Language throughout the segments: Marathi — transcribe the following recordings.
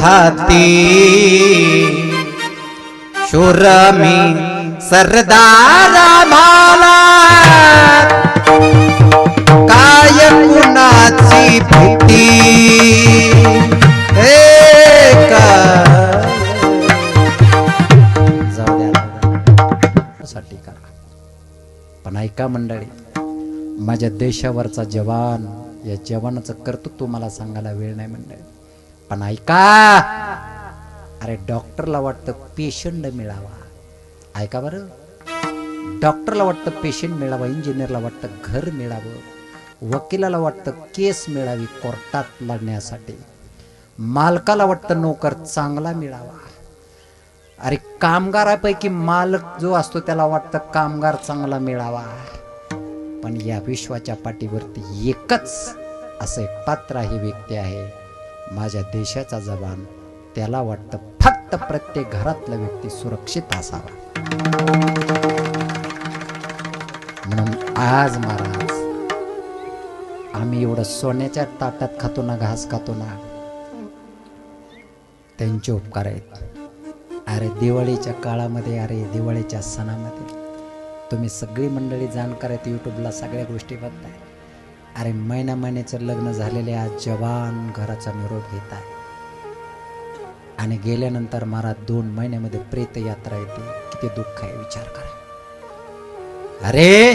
हाती. शूर मी सरदार भाला काय कुणाची भीती. पण ऐका मंडळी माझ्या देशावरचा जवान या जवानाचं कर्तृत्व मला सांगायला वेळ नाही मंडळी. पण ऐका अरे डॉक्टरला वाटतं पेशंट मिळावा. ऐका बरं. डॉक्टरला वाटतं पेशंट मिळावा इंजिनियरला वाटतं घर मिळावं वकिलाला वाटतं केस मिळावी कोर्टात लढण्यासाठी. मालकाला वाटतं नोकर चांगला मिळावा. अरे कामगारापैकी मालक जो असतो त्याला वाटतं कामगार चांगला मिळावा. पण या विश्वाच्या पाठीवरती एकच असं एक पात्र ही व्यक्ती आहे. माझ्या देशाचा जबान त्याला वाटतं फक्त प्रत्येक घरातला व्यक्ती सुरक्षित असावा. म्हणून आज महाराज आम्ही एवढं सोन्याच्या ताटात खातो ना घास खातो ना त्यांचे उपकार आहेत. अरे दिवाळीच्या काळामध्ये अरे दिवाळीच्या सणामध्ये तुम्ही सगळी मंडळी जाणकार आहेत यूट्यूबला सगळ्या गोष्टी बघताय. अरे महिन्या महिन्याचं लग्न झालेले आज जवान घराचा निरोप घेत आहे. आणि गेल्यानंतर मला दोन महिन्यामध्ये प्रेत यात्रा येते. किती दुःख आहे विचार करा. अरे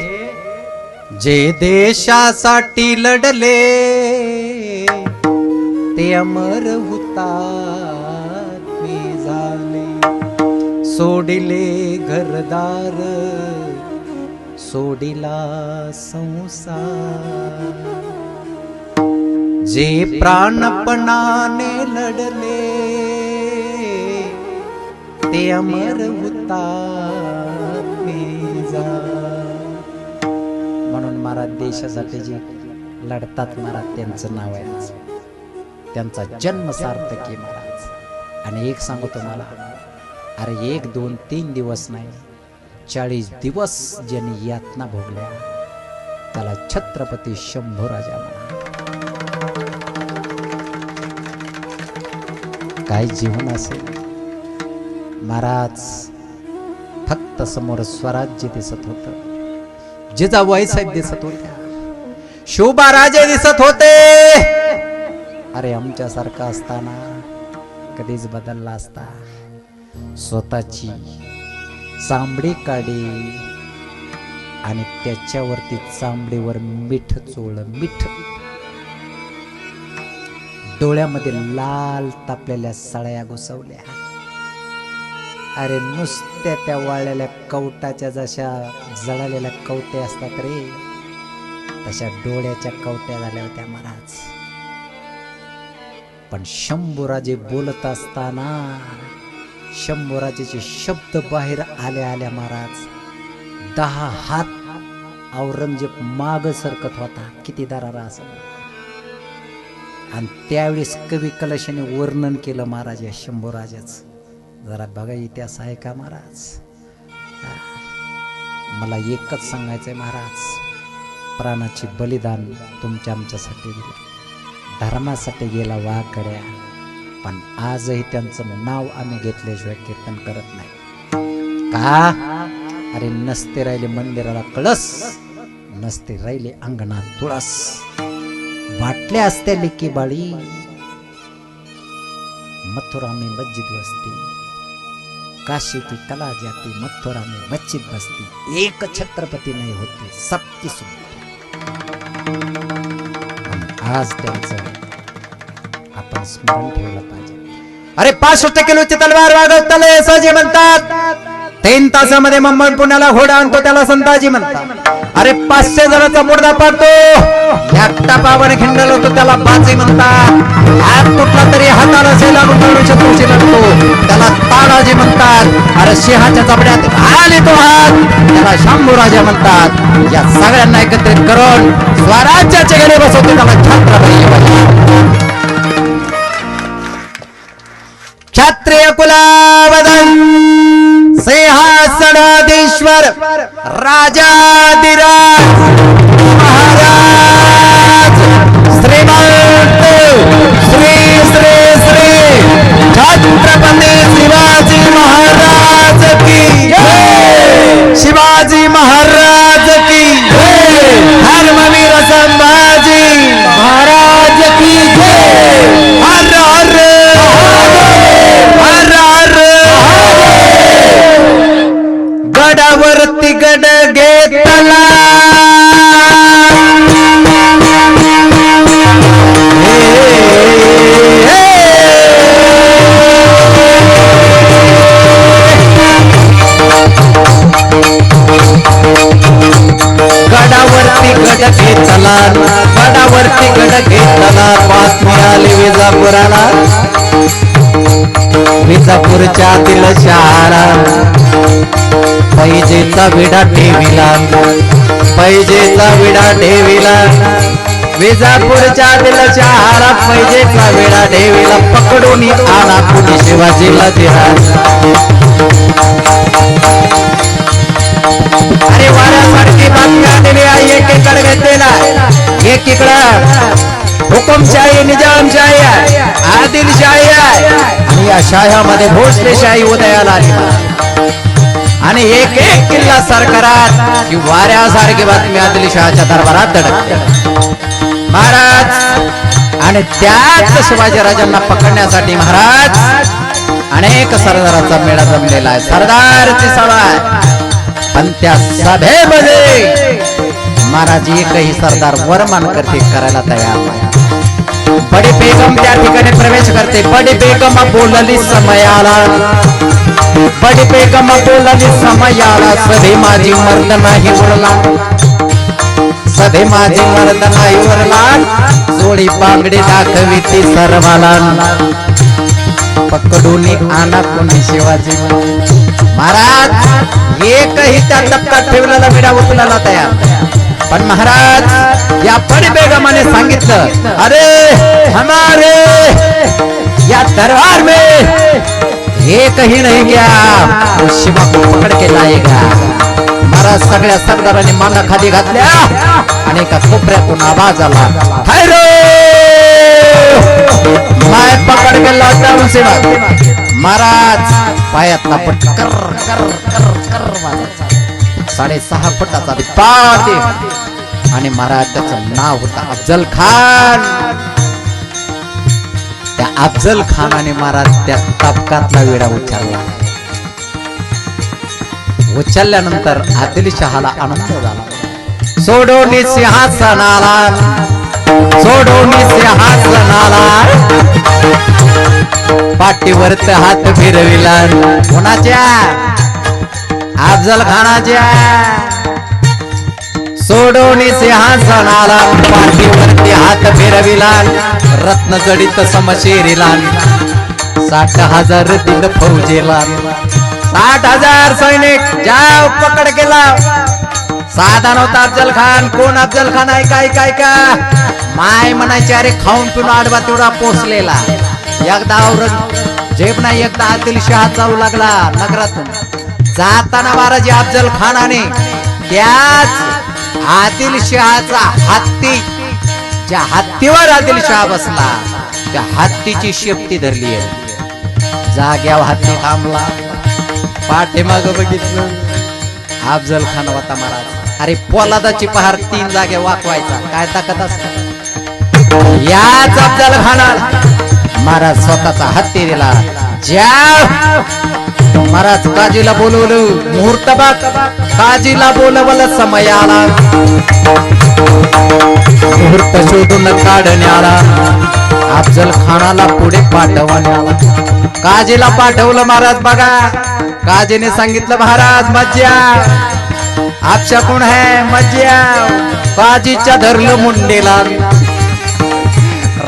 जे देशासाठी लढले ते अमर होता झाले सोडिले घरदार सोडिला संसार। जे प्राणपणाने लढले ते अमर हुतात्मे म्हणून महाराज देशासाठी जे लढतात महाराज त्यांचं नाव आहे त्यांचा जन्म सार्थक आहे महाराज. आणि एक सांगू तुम्हाला अरे एक दोन तीन दिवस नाही. चाळीस दिवस ज्यांनी यातना भोगल्या त्याला छत्रपती शंभू राजा म्हणा. काय जीवन असेल? महाराज फक्त समोर स्वराज्य दिसत होतं. जिजाबाई साहेब दिसत होत्या. शोभा राजे दिसत होते. अरे आमच्यासारखा असताना कधीच बदलला असता. स्वतःची चांबडी काडी आणि त्याच्यावरती चांबडीवर मीठ चोळ मीठ. डोळ्यामध्ये लाल तापलेल्या सळया घुसवल्या. अरे नुसत्या त्या वाळलेल्या कवटाच्या जशा जळालेल्या कवटे असतात रे तशा डोळ्याच्या कवट्या झाल्या होत्या महाराज. पण शंभूराजे बोलत असताना शंभूराजेचे शब्द बाहेर आल्या आल्या महाराज. दहा हात औरंगजेब माग सरकत होता. किती दारारा असं. आणि त्यावेळेस कवी कलशाने वर्णन केलं महाराज या शंभूराजाचं जरा बघा इतिहास आहे का महाराज? मला एकच सांगायचंय महाराज. प्राणाचे बलिदान तुमच्या आमच्यासाठी दिलं. धर्मासाठी गेला वाकड्या. पण आजही त्यांचं नाव आम्ही घेतल्याशिवाय कीर्तन करत नाही. का? अरे नसते राहिले मंदिराला कळस नसते राहिले अंगणात तुळस. वाटल्या असत्या लेकी बाळी. मथुरा में मस्जिद बसती काशी की कला जाती मथुरा में मस्जिद बसती. एक छत्रपती नाही होते सबकी सुनते आज त्यांचं आपण स्मरण ठेवलं अरे पासष्ट किलोची तलवार वागवताले सहजी म्हणतात. तीन तासामध्ये मुंबई पुण्याला घोडा आणतो त्याला संताजी म्हणतात. अरे पाचशे जणांचा मुर्दा पाडतो. एकटा पावाने खिंडल होतो त्याला बाजी म्हणतात. हात कुठला तरी हाताला सेला गुंडाळून शत्रूशी लढतो त्याला ताडाजी म्हणतात. अरे सिंहाच्या चपड्यात आले तो हात. त्याला शंभूराजा म्हणतात. या सगळ्यांना एकत्रित करून स्वराज्याचे घरी बसवतो त्याला छत्रपती सूर्यकुलावदन सिंहासनाधीश्वर राजाधिराज महाराज श्रीमंत श्री श्री श्री छत्रपती शिवाजी महाराज की शिवाजी महाराज की हरमवीर संभाजी महाराज की जय विजापूरच्या दिल शहारा पैजेचा विडा ठेविला. पैजेचा विडा ठेविला. विजापूरच्या दिल शहारा पैजेचा विडा ठेविला. पकडून आला कुणी शिवाजीला दिला अरे वाऱ्यासारखी बातम्या आलेली आहे. एकीकडे घेतलेला एकीकडं हुकुमशाही निजामशाही आहे आदिलशाही आहे. आणि या शाह्यामध्ये भोसलेशाही उदयाला आली. आणि एक एक किल्ला सरकारात की वाऱ्यासारखी बातमी आदिलशहाच्या दरबारात धडकते महाराज आणि त्याच शिवाजी राजांना पकडण्यासाठी महाराज अनेक सरदाराचा मेळा जमलेला आहे. सरदारची सभा पण त्या सभेमध्ये महाराज एकही सरदार वरमान करते करायला तयार नाही. बडी बेगम त्या ठिकाणी प्रवेश करते बडी बेगम बोलली समयाला। बडी बेगम बोलली समयाला सधे माझी मर्द नाही उरला सधे माझी मर्द नाही उरला जोडी बांगडी दाखवी ती सर्वाला। पकडून आणा कोणी शिवाजी। महाराज एकही त्या टप्प्यात ठेवलेला विडा उचलायला तयार। पण महाराज या बडी बेगमाने सांगितलं अरे हमारे या दरबार में एकही नाही गया तो शिवा को पकड के लाएगा। महाराज सगळ्या सरदारांनी मांगा खाली घातल्या आणि एका कोपऱ्यातून आवाज आला हाय रे! माय पकड के लाता शिवा. महाराज पायातला पट कर कर कर कर साडेसहा फुटाचा ते आणि महाराज त्याचं नाव होतं अफजल खान. त्या अफजल खानाने महाराज त्या तबकातला वेळा उचलला. उचलल्यानंतर आदिलशहाला आनंद झाला. सोडोनी सिंहासनाला सोडोनी सिंहासनाला पाठीवरत हात फिरविला. कोणाच्या? अफजल खानाच्या. सोडोनी सिंहासनाला पाठीवरती हात फिरविला रत्न जडित समशेरीला. साठ हजार दिल फौजेला. साठ हजार सैनिक जाव पकड केला. साधा नव्हता अफजल खान कोण अफजल खान आहे काय काय का? माय म्हणायचे अरे खाऊन पिऊन आडवा तेवढा पोचलेला एकदा औरंग झेप नाही एकदा आदिलशहा चालू लागला नगरातून. जाताना महाराज अफजल खानाने त्याच आदिलशहाचा हत्ती. ज्या हत्तीवर आदिलशहा बसला त्या हत्तीची शेपटी धरली आहे. जाग्यावर हत्ती थांबला. पाठीमाग बघितलं. अफजल खान होता महाराज. अरे पोलादाची पहार तीन जागे वाकवायचा. काय ताकद असत? याच अफजल खाना महाराज स्वतःचा हत्ती दिला. ज्या महाराज काजीला बोलवलं मुहूर्त काजीला बोलवलं समय आला मुहूर्त शोधून काढण्याला. अफजल खानाला पुढे पाठवण्याला. काजीला पाठवलं महाराज बघा. काजीने सांगितलं महाराज मज्जा. आपशा कोण है मज्जा. काजीच्या धरलं मुंडेला.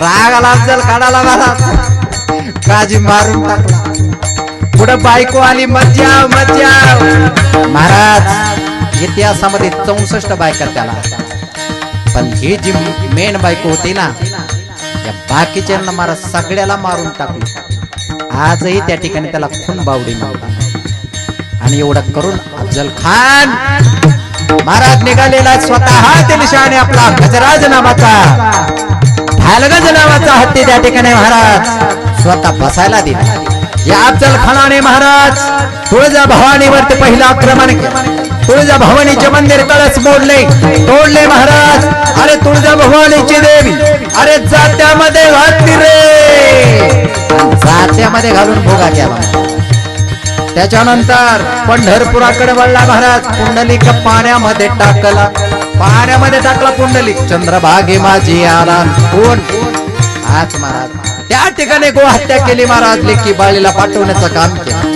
राग आला अफजल खानाला महाराज. काजी मारून टाकला. पुढं बायको आली मज्जा मज्जा. महाराज इतिहासामध्ये चौसष्ट बायका त्याला. पण ही जी मेन बायको होती ना या बाकीच्यांना महाराज सगळ्याला मारून टाकलं. आजही त्या ठिकाणी त्याला खून बावडी नव्हता आणि एवढं करून अफजल खान महाराज निघालेला स्वतः. दिलशाने आपला गजराज नावाचा. ढालगज नावाचा हत्ती त्या ठिकाणी महाराज. स्वतः बसायला दिला. या अफजल खानाने महाराज तुळजा भवानीवरती पहिलं आक्रमण तुळजा भवानीचे मंदिर कळस मोडले. तोडले महाराज. अरे तुळजा भवानीची देवी. अरे जात्यामध्ये घातली रे. जात्यामध्ये घालून भोगा केला. त्याच्यानंतर पंढरपुराकडे वळला महाराज. पुंडलिक पाण्यामध्ये टाकला. पाण्यामध्ये टाकला पुंडलिक. चंद्रभागे माझी आला. कोण? हाच महाराज. त्या ठिकाणी गोहत्या केली महाराज लेखी बाळीला पाठवण्याचं काम केलं.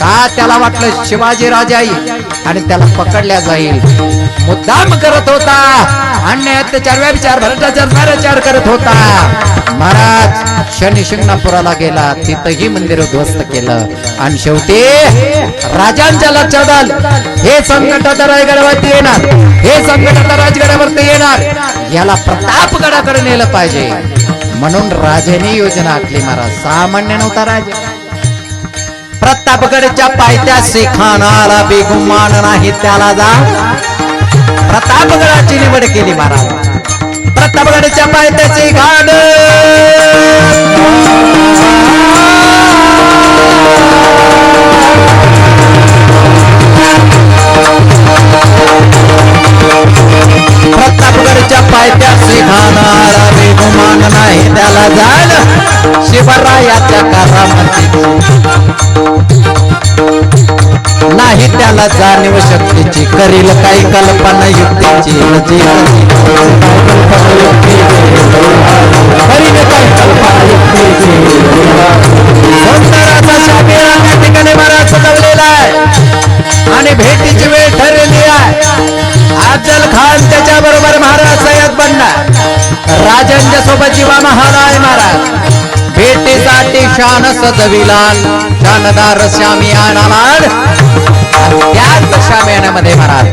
का त्याला वाटलं शिवाजी राजा येईल आणि त्याला पकडल्या जाईल. मुद्दाम करत होता. अन्य अत्याचार व्यभिचार भ्रष्टाचार भ्रष्टाचार करत होता. महाराज शनी शिंगणापुराला गेला. तिथंही मंदिर उद्ध्वस्त केलं. आणि शेवटी राजांच्या लक्षात आलं हे संकट आता रायगडावरती येणार. हे संकट आता राजगडावरती येणार. याला प्रतापगडाकडे नेलं पाहिजे. म्हणून राजाने योजना आखली महाराज. सामान्य नव्हता राजा. प्रतापगडच्या पायथ्या शिखानाला बेगुमान नाही त्याला जा. प्रतापगडाची निवड केली महाराज. प्रतापगडच्या पायथ्याची घाण प्रतापगडच्या पायथ्या शिखानाला बेगुमान नाही त्याला शिवरायाच्या कारामध्ये नाही त्याला जाणीव शक्तीची करील काही कल्पना युक्तीची म्हणजे करील काही कल्पना युक्तीची. सुंदराचा शाबीर त्या ठिकाणी महाराज सजवलेला आहे. आणि भेटीची वेळ ठरलेली आहे. अफजल खान त्याच्या बरोबर महाराज सय्यद बनणार. राजांच्या सोबत जीवा महाल महाराज. भेटीसाठी शान सजविलाल शानदार श्यामी आणालाल. त्याच शामियानामध्ये महाराज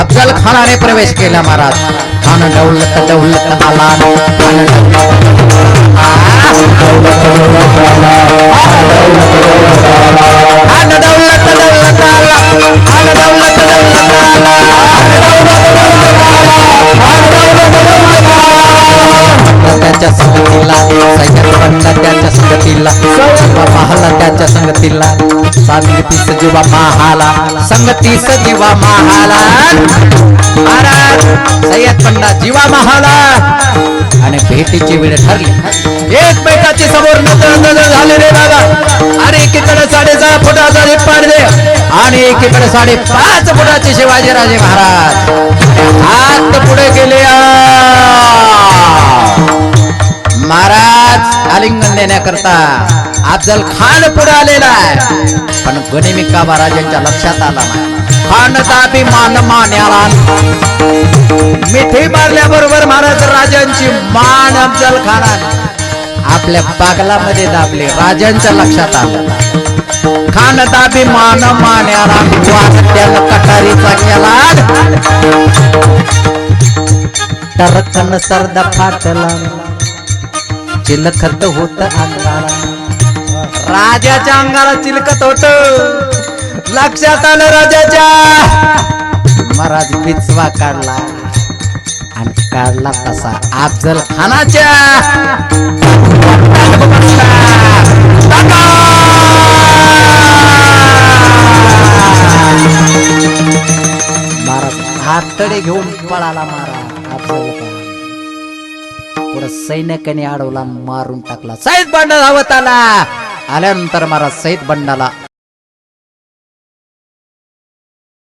अफजल खानाने प्रवेश केला महाराज. खान दौलत डौलत आला खान डौलत आला संगती सजीवा महाला संगती सजीवा महाला. महाराज सय्यद पंडा जीवा महाला. आणि भेटीची वेळ ठरली. एक बैठाची समोर झाले रे बाबा. आणि एकीकडे साडेसहा फुटाचा रिप्पाड दे आणि एकीकडे साडेपाच फुटाचे शिवाजीराजे महाराज. हात पुढे गेले महाराज महाराज आलिंगन देण्याकरता अफजल खान पुढे आलेला आहे. पण गणिमिका महाराजांच्या लक्षात आला नाही. खान ताबी मान मान्याला मिठी मारल्याबरोबर महाराज राजांची मान अफजल खानाने आपल्या बागलामध्ये दाबली राजांच्या लक्षात आलं. खान ताबी मान मान्याला त्यानं कटारीचा केला. टरकन सरदा फाटला. चिलखत होत अंगाला राजाच्या अंगाला चिलकत होत. लक्षात आलं राजाच्या. महाराज बिचवा काढला. आणि काढला तसा अफजल खानाच्या. महाराज हातडे घेऊन पळाला महाराज अफजल खान सैनिकाने अडवला मारून टाकला. सैद बंड धावत आला. आल्यानंतर महाराज सैद बंडाला